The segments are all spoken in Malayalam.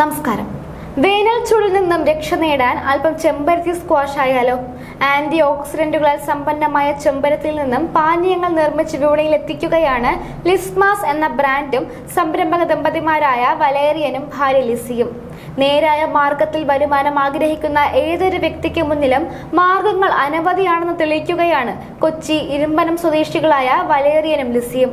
നമസ്കാരം. വേനൽ ചൂടിൽ നിന്നും രക്ഷ നേടാൻ അല്പം ചെമ്പരത്തി സ്ക്വാഷ് ആയാലോ? ആന്റി ഓക്സിഡന്റുകളാൽ സമ്പന്നമായ ചെമ്പരത്തിൽ നിന്നും പാനീയങ്ങൾ നിർമ്മിച്ച് വിപണിയിൽ എത്തിക്കുകയാണ് ലിസ്മാസ് എന്ന ബ്രാൻഡും സംരംഭക ദമ്പതിമാരായ വലേറിയനും ഭാര്യ ലിസിയും. നേരായ മാർഗത്തിൽ വരുമാനം ആഗ്രഹിക്കുന്ന ഏതൊരു വ്യക്തിക്ക് മുന്നിലും മാർഗങ്ങൾ അനവധിയാണെന്ന് തെളിയിക്കുകയാണ് കൊച്ചി ഇരുമ്പനം സ്വദേശികളായ വലേറിയനും ലിസിയും.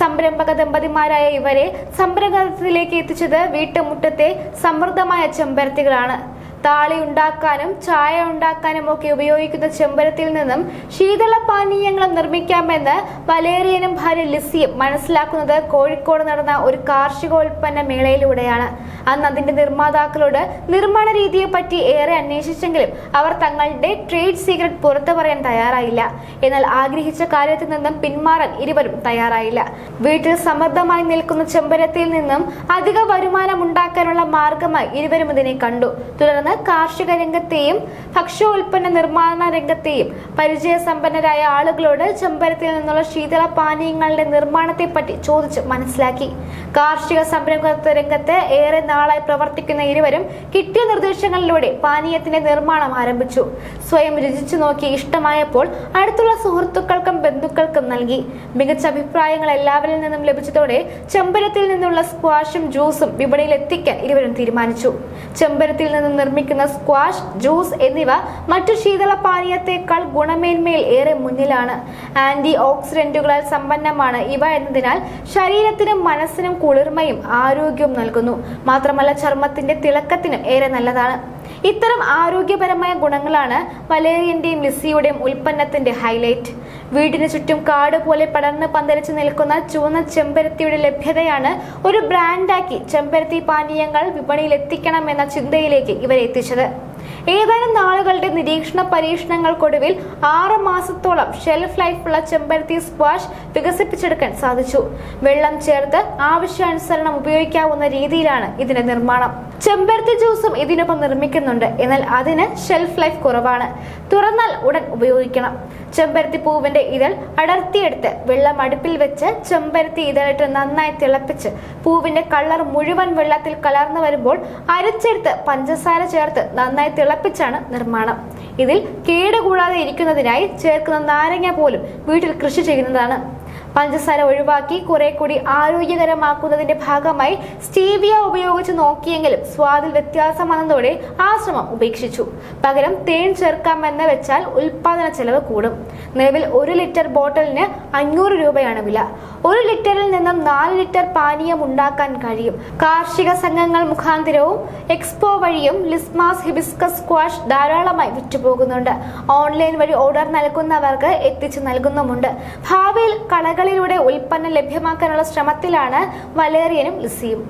സംരംഭക ദമ്പതിമാരായ ഇവരെ സംരംഭത്തിലേക്ക് എത്തിച്ചത് വീട്ടുമുറ്റത്തെ സമൃദ്ധമായ ചെമ്പരത്തികളാണ്. താളി ഉണ്ടാക്കാനും ചായ ഉണ്ടാക്കാനും ഒക്കെ ഉപയോഗിക്കുന്ന ചെമ്പരത്തിൽ നിന്നും ശീതള പാനീയങ്ങളും നിർമ്മിക്കാമെന്ന് വലേറിയനും ഭാര്യ ലിസിയും മനസ്സിലാക്കുന്നത് കോഴിക്കോട് നടന്ന ഒരു കാർഷികോൽപ്പന്ന മേളയിലൂടെയാണ്. അന്ന് അതിന്റെ നിർമ്മാതാക്കളോട് നിർമ്മാണ രീതിയെ പറ്റി ഏറെ അന്വേഷിച്ചെങ്കിലും അവർ തങ്ങളുടെ ട്രേഡ് സീക്രട്ട് പുറത്തു പറയാൻ തയ്യാറായില്ല. എന്നാൽ ആഗ്രഹിച്ച കാര്യത്തിൽ നിന്നും പിന്മാറാൻ ഇരുവരും തയ്യാറായില്ല. വീട്ടിൽ സമൃദ്ധമായി നിൽക്കുന്ന ചെമ്പരത്തിൽ നിന്നും അധിക വരുമാനം ഉണ്ടാക്കാനുള്ള മാർഗമായി ഇരുവരും ഇതിനെ കണ്ടു. തുടർന്ന് കാർഷിക രംഗത്തെയും ഭക്ഷ്യോൽപ്പന്ന നിർമ്മാണ രംഗത്തെയും. പരിചയസമ്പന്നരായ ആളുകളോട് ചെമ്പരത്തിൽ നിന്നുള്ള ശീതള പാനീയങ്ങളുടെ നിർമ്മാണത്തെപ്പറ്റി ചോദിച്ച് മനസ്സിലാക്കി. കാർഷിക സംരംഭത്വ രംഗത്ത് ഏറെ നാളായി പ്രവർത്തിക്കുന്ന ഇരുവരും കിട്ടിയ നിർദ്ദേശങ്ങളിലൂടെ പാനീയത്തിന്റെ നിർമ്മാണം ആരംഭിച്ചു. സ്വയം രുചിച്ചു നോക്കി ഇഷ്ടമായപ്പോൾ അടുത്തുള്ള സുഹൃത്തുക്കൾക്കും ബന്ധുക്കൾക്കും നൽകി. മികച്ച അഭിപ്രായങ്ങൾ എല്ലാവരിൽ നിന്നും ലഭിച്ചതോടെ ചെമ്പരത്തിൽ നിന്നുള്ള സ്ക്വാഷും ജ്യൂസും വിപണിയിൽ എത്തിക്കാൻ ഇരുവരും തീരുമാനിച്ചു. ചെമ്പരത്തിൽ നിന്ന് നിർമ്മിക്കുന്ന സ്ക്വാഷ് ജ്യൂസ് എന്നിവ മറ്റു ശീതള പാനീയത്തെക്കാൾ ഗുണമേന്മയിൽ ഏറെ മുന്നിലാണ്. ആന്റി ഓക്സിഡന്റുകളാൽ സമ്പന്നമാണ് ഇവ എന്നതിനാൽ ശരീരത്തിനും മനസ്സിനും കുളിർമയും ആരോഗ്യവും നൽകുന്നു. മാത്രമല്ല ചർമ്മത്തിന്റെ തിളക്കത്തിനും ഏറെ നല്ലതാണ്. ഇത്തരം ആരോഗ്യപരമായ ഗുണങ്ങളാണ് വലേറിയന്റെയും ലിസിയുടെയും ഉൽപ്പന്നത്തിന്റെ ഹൈലൈറ്റ്. വീടിന് ചുറ്റും കാട് പോലെ പടർന്ന് പന്തലിച്ച് നിൽക്കുന്ന ചുവന്ന ചെമ്പരത്തിയുടെ ലഭ്യതയാണ് ഒരു ബ്രാൻഡാക്കി ചെമ്പരത്തി പാനീയങ്ങൾ വിപണിയിൽ എത്തിക്കണം എന്ന ചിന്തയിലേക്ക് ഇവരെ എത്തിച്ചത്. ഏതാനും നാളുകളുടെ നിരീക്ഷണ പരീക്ഷണങ്ങൾക്കൊടുവിൽ ആറ് മാസത്തോളം ഷെൽഫ് ലൈഫുള്ള ചെമ്പരത്തി സ്ക്വാഷ് വികസിപ്പിച്ചെടുക്കാൻ സാധിച്ചു. വെള്ളം ചേർത്ത് ആവശ്യാനുസരണം ഉപയോഗിക്കാവുന്ന രീതിയിലാണ് ഇതിന്റെ നിർമ്മാണം. ചെമ്പരത്തി ജ്യൂസും ഇതിനൊപ്പം നിർമ്മിക്കുന്നുണ്ട്. എന്നാൽ അതിന് ഷെൽഫ് ലൈഫ് കുറവാണ്. തുറന്നാൽ ഉടൻ ഉപയോഗിക്കണം. ചെമ്പരത്തി പൂവിന്റെ ഇതൾ അടർത്തിയെടുത്ത് വെള്ളം അടുപ്പിൽ വെച്ച് ചെമ്പരത്തി ഇതളിട്ട് നന്നായി തിളപ്പിച്ച് പൂവിന്റെ കളർ മുഴുവൻ വെള്ളത്തിൽ കലർന്നു വരുമ്പോൾ അരച്ചെടുത്ത് പഞ്ചസാര ചേർത്ത് നന്നായി തിളപ്പിച്ചാണ് നിർമ്മാണം. ഇതിൽ കേടുകൂടാതെ ഇരിക്കുന്നതിനായി ചേർക്കുന്ന നാരങ്ങ പോലും വീട്ടിൽ കൃഷി ചെയ്യുന്നതാണ്. പഞ്ചസാര ഒഴിവാക്കി കുറെ കൂടി ആരോഗ്യകരമാക്കുന്നതിന്റെ ഭാഗമായി സ്റ്റീവിയ ഉപയോഗിച്ച് നോക്കിയെങ്കിലും സ്വാദിൽ വ്യത്യാസം വന്നതോടെ ആ ശ്രമം ഉപേക്ഷിച്ചു. പകരം തേൻ ചേർക്കാമെന്ന് വെച്ചാൽ ഉൽപാദന ചെലവ് കൂടും. നിലവിൽ ഒരു ലിറ്റർ ബോട്ടിലിന് അഞ്ഞൂറ് രൂപയാണ് വില. ഒരു ലിറ്ററിൽ നിന്നും നാല് ലിറ്റർ പാനീയം ഉണ്ടാക്കാൻ കഴിയും. കാർഷിക സംഘങ്ങൾ മുഖാന്തിരവും എക്സ്പോ വഴിയും ലിസ്മാസ് ഹിബിസ്കസ് സ്ക്വാഷ് ധാരാളമായി വിറ്റുപോകുന്നുണ്ട്. ഓൺലൈൻ വഴി ഓർഡർ നൽകുന്നവർക്ക് എത്തിച്ചു നൽകുന്നുമുണ്ട്. ഭാവിയിൽ കളകളിലൂടെ ഉൽപ്പന്നം ലഭ്യമാക്കാനുള്ള ശ്രമത്തിലാണ് വലേറിയനും ലിസിയും.